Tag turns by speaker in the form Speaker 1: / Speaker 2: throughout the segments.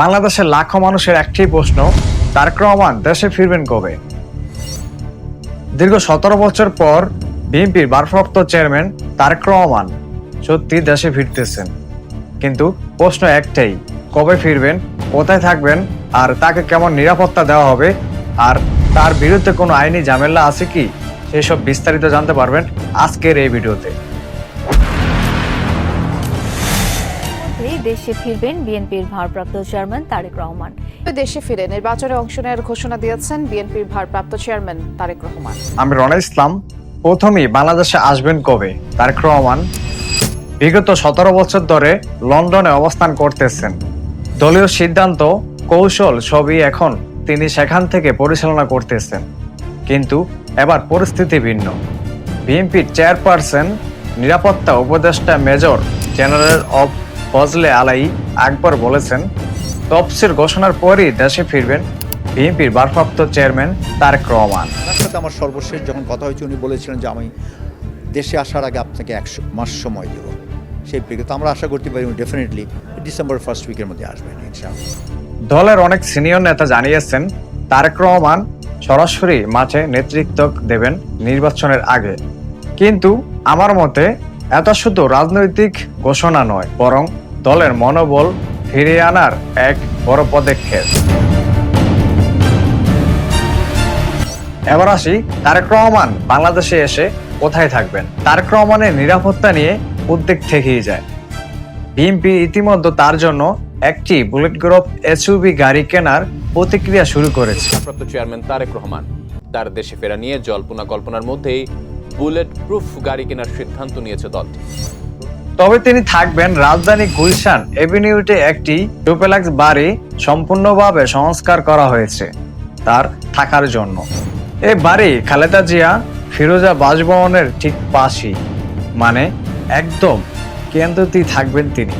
Speaker 1: বাংলাদেশের লাখো মানুষের একটি প্রশ্ন, তারেক রহমান দেশে ফিরবেন কবে? দীর্ঘ সতেরো বছর পর বিএনপির ভারপ্রাপ্ত চেয়ারম্যান তারেক রহমান সত্যি দেশে ফিরতেছেন। কিন্তু প্রশ্ন একটাই, কবে ফিরবেন, কোথায় থাকবেন, আর তাকে কেমন নিরাপত্তা দেওয়া হবে, আর তার বিরুদ্ধে কোনো আইনি ঝামেলা আছে কি? সেসব বিস্তারিত জানতে পারবেন আজকের এই ভিডিওতে।
Speaker 2: দেশে ফিরবেন বিএনপির ভারপ্রাপ্ত চেয়ারম্যান তারেক রহমান।
Speaker 3: দেশে ফিরে নির্বাচনে অংশ নেওয়ার ঘোষণা দিয়েছেন বিএনপির ভারপ্রাপ্ত চেয়ারম্যান তারেক রহমান।
Speaker 1: আমি রনা ইসলাম। প্রথমেই বাংলাদেশে আসবেন কবে? তারেক রহমান বিগত সতেরো বছর ধরে লন্ডনে অবস্থান করতেছেন। দলীয় সিদ্ধান্ত কৌশল সবই এখন তিনি সেখান থেকে পরিচালনা করতেছেন। কিন্তু এবার পরিস্থিতি ভিন্ন। বিএনপির চেয়ারপারসন নিরাপত্তা উপদেষ্টা মেজর জেনারেল অব ফজলে আলাই আকবর বলেছেন তফসির ঘোষণার পরই দেশে ফিরবেন বিএনপির ভারপ্রাপ্ত চেয়ারম্যান তারেক রহমান।
Speaker 4: ওনার সাথে আমার সর্বশেষ যখন কথা হয়েছে উনি বলেছিলেন যে আমি দেশে আসার আগে আপনাকে একশো মাস সময় দেবো। সেই প্রেক্ষিতে আমরা আশা করতে পারি উনি ডেফিনেটলি ডিসেম্বর ফার্স্ট উইকের মধ্যে আসবেন
Speaker 1: দলের অনেক সিনিয়র নেতা জানিয়েছেন তারেক রহমান সরাসরি মাঠে নেতৃত্ব দেবেন নির্বাচনের আগে। কিন্তু আমার মতে এত শুধু রাজনৈতিক ঘোষণা নয় বরং দলের মনোবল ফিরিয়ে আনার এক বড় পদক্ষেপ। এবার আসি তারেক রহমান বাংলাদেশে এসে কোথায় থাকবেন? তারেক রহমানের নিরাপত্তা নিয়ে উদ্বেগ থেকেই যায়। বিএনপি ইতিমধ্যে তার জন্য একটি বুলেট গ্রুপ এসইউভি গাড়ি কেনার প্রতিক্রিয়া শুরু করেছে।
Speaker 5: ভারপ্রাপ্ত চেয়ারম্যান তারেক রহমান তার দেশে ফেরা নিয়ে জল্পনা কল্পনার মধ্যেই বুলেট প্রুফ গাড়ি কেনার সিদ্ধান্ত নিয়েছে দলটি।
Speaker 1: তবে তিনি থাকবেন রাজধানী গুলশান এভিনিউতে একটি ডুপেলাক্স বাড়ি সম্পূর্ণভাবে সংস্কার করা হয়েছে তার থাকার জন্য। এ বাড়ি খালেদা জিয়া ফিরোজা বাসভবনের ঠিক পাশেই মানে একদম কেন্দ্রতেই থাকবেন তিনি।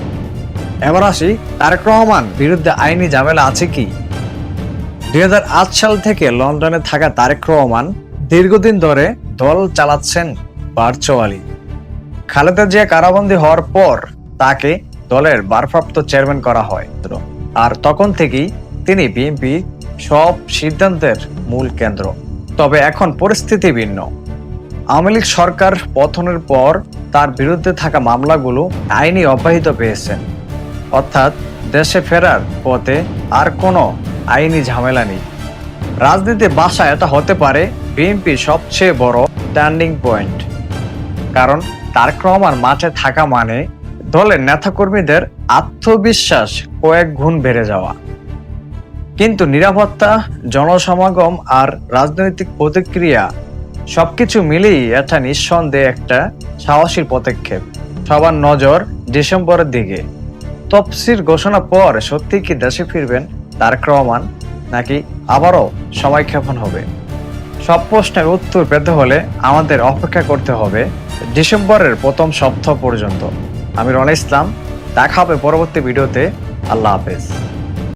Speaker 1: এবার আসি তারেক রহমান বিরুদ্ধে আইনি ঝামেলা আছে কি? দুই হাজার আট সাল থেকে লন্ডনে থাকা তারেক রহমান দীর্ঘদিন ধরে দল চালাচ্ছেন ভার্চুয়ালি খালেদা জিয়া কারাবন্দী হওয়ার পর তাকে দলের ভারপ্রাপ্ত চেয়ারম্যান করা হয়। আর তখন থেকেই তিনি বিএনপি সব সিদ্ধান্তের মূল কেন্দ্র। তবে এখন পরিস্থিতি ভিন্ন। আওয়ামী লীগ সরকার পতনের পর তার বিরুদ্ধে থাকা মামলাগুলো আইনি অব্যাহত পেয়েছেন অর্থাৎ দেশে ফেরার পথে আর কোনো আইনি ঝামেলা নেই। রাজনীতি বাসা এটা হতে পারে বিএনপি সবচেয়ে বড় টার্নিং পয়েন্ট। কারণ তারেক রহমান মাঠে থাকা মানে দলের নেতাকর্মীদের আত্মবিশ্বাস কয়েক গুণ বেড়ে যাওয়া। কিন্তু নিরাপত্তা, জনসমাগম আর রাজনৈতিক প্রতিক্রিয়া সবকিছু মিলেই এটা নিঃসন্দেহে একটা সাহসী পদক্ষেপ। সবার নজর ডিসেম্বরের দিকে। তফসির ঘোষণা পর সত্যি কি দেশে ফিরবেন তারেক রহমান নাকি আবারও সময় ক্ষেপণ হবে? সব প্রশ্নের উত্তর পেতে হলে আমাদের অপেক্ষা করতে হবে ডিসেম্বরের প্রথম সপ্তাহ পর্যন্ত। আমি রনে ইসলাম দেখা হবে পরবর্তী ভিডিওতে। আল্লাহ হাফেজ।